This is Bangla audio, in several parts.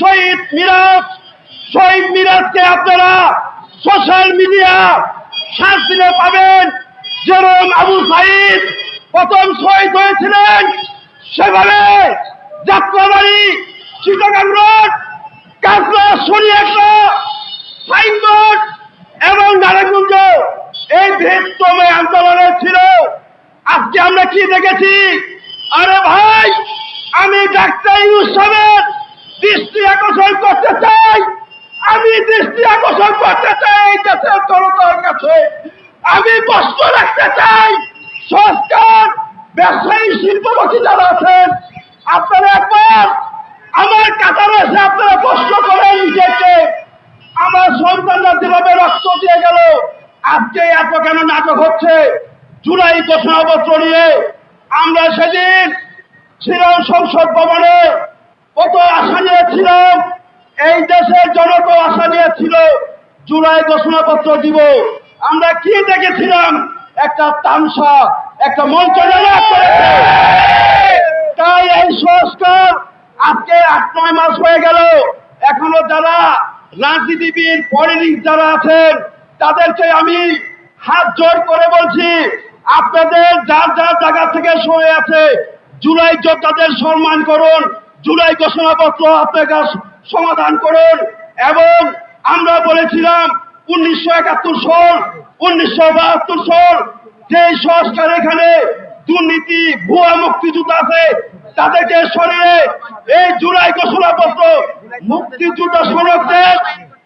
শহীদ মিরাজ, শহীদ মিরাজকে আপনারা সোশ্যাল মিডিয়া সাত দিনে পাবেন। যেরকম আবু সাইদ প্রথম শহীদ হয়েছিলেন, সেভাবে যাত্রাবাড়ি, চিটাগাং রোড, কাকড়া সরিয়াকড়া সাইনবোর্ড এবং নারায়ণগঞ্জ এই বৃহত্তময় আন্দোলনে ছিল। আজকে আমরা কি দেখেছি? আরে ভাই, আমি ডাক্তার ইউসুফের দৃষ্টি আকর্ষণ করতে চাই। আমি দৃষ্টি আকর্ষণ করতে চাই দেশের জনতার কাছে। আমি প্রশ্ন রাখতে চাই। সংস্কার ব্যবসায়ী, শিল্পপতি যারা আছেন, আপনারা একবার আমার কাতারে এসে আপনারা প্রশ্ন করেন নিজেকে আমার সন্তানরা যেভাবে রক্ত দিয়ে গেল, আজকে এত কেন নাটক হচ্ছে। জুলাই ঘোষণাপত্র নিয়ে আমরা সেদিন ছিলাম সংসদ ভবনে কত আশা নিয়েছিলাম, এই দেশের জনতা আশা নিয়েছিল, জুলাই ঘোষণাপত্র দিব। আমরা কি দেখেছিলাম? একটা তামসা, একটা করেছে। তাই এই সংস্কার আজকে আট, নয় মাস হয়ে গেল। এখনও যারা রাজনীতিবিদ পলিটিক্স যারা আছেন, তাদেরকে আমি হাত জোর করে বলছি, আপনাদের যার যার জায়গা থেকে সরে আছে, জুলাই যোদ্ধাদের সম্মান করুন জুলাই ঘোষণাপত্র আপনার সমাধান করুন এবং আমরা বলেছিলাম উনিশশো একাত্তর সাল, উনিশশো বাহাত্তর সাল যে সংস্কার এখানে দুর্নীতি, ভুয়া মুক্তিযুদ্ধ আছে, তাদেরকে সরিয়ে এই জুলাই ঘোষণাপত্র মুক্তিযুদ্ধ সনদ দেন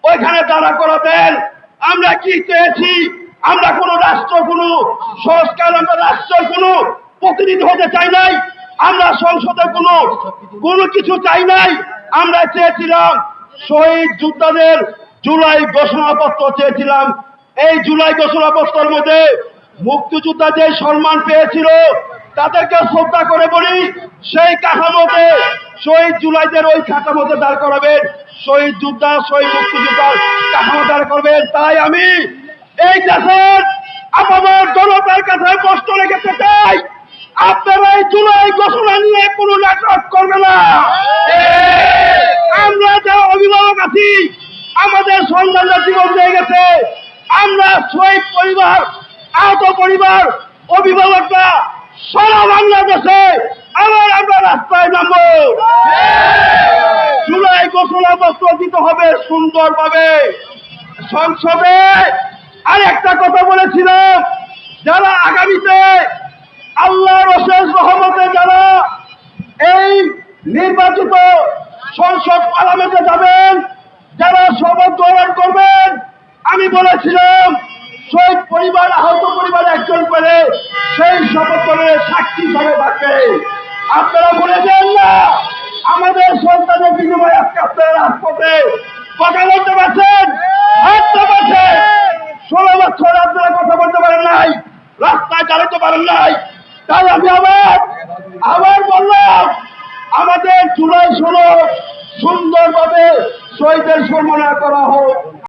ওইখানে তারা করে দেন আমরা কি চেয়েছি আমরা কোন রাষ্ট্র কোন সংস্কার, আমরা রাষ্ট্র কোন প্রতিনিধি হতে চাই নাই। আমরা সংসদে কোন, কোনো কিছু চাই নাই। আমরা চেয়েছিলাম শহীদ যোদ্ধাদের জুলাই ঘোষণাপত্র চেয়েছিলাম। এই জুলাই ঘোষণাপত্রের মধ্যে মুক্তিযোদ্ধা যে সম্মান পেয়েছিল, তাদেরকে শ্রদ্ধা করে বলি, সেই কাঠামোতে শহীদ জুলাইদের ওই কাঠামোতে দাঁড় করাবেন। শহীদ যোদ্ধা, শহীদ মুক্তিযোদ্ধার কাঠামো দাঁড় করবেন। তাই আমি এই দেশের আমাদের জনতার কাছে প্রশ্ন রেখেতে চাই আপনারা এই জুলাই ঘোষণা নিয়ে কোনো নাটক করবে না। আমরা যারা অভিভাবক আছি, আমাদের সন্তানরা জীবন দিয়ে গেছে। আমরা শহীদ পরিবার, আহত পরিবার, অভিভাবকরা সারা বাংলাদেশে আবার আমরা রাস্তায় নামবো। জুলাই ঘোষণাপত্র দিতে হবে সুন্দরভাবে। সংসদে আর একটা কথা বলেছিলাম, যারা আগামীতে আল্লাহর অশেষ রহমতে যারা এই নির্বাচিত সংসদ পার্লামেন্টে যাবেন, যারা শপথ গ্রহণ করবেন, আমি বলেছিলাম, শহীদ পরিবার, আহত পরিবার একজন করে সেই শপথ করে সাক্ষী হিসাবে থাকবে। আপনারা বলে দেন না, আমাদের সন্তানের বিনিময়ে আজকে আপনারা রাজপথে কথা বলতে পারছেন ষোলো বছর আপনারা কথা বলতে পারেন নাই রাস্তায় চালাতে পারেন নাই তাই আমি আবার আবার বললাম আমাদের জুলাই ষোলো সুন্দরভাবে শহীদের সম্মাননা করা হোক।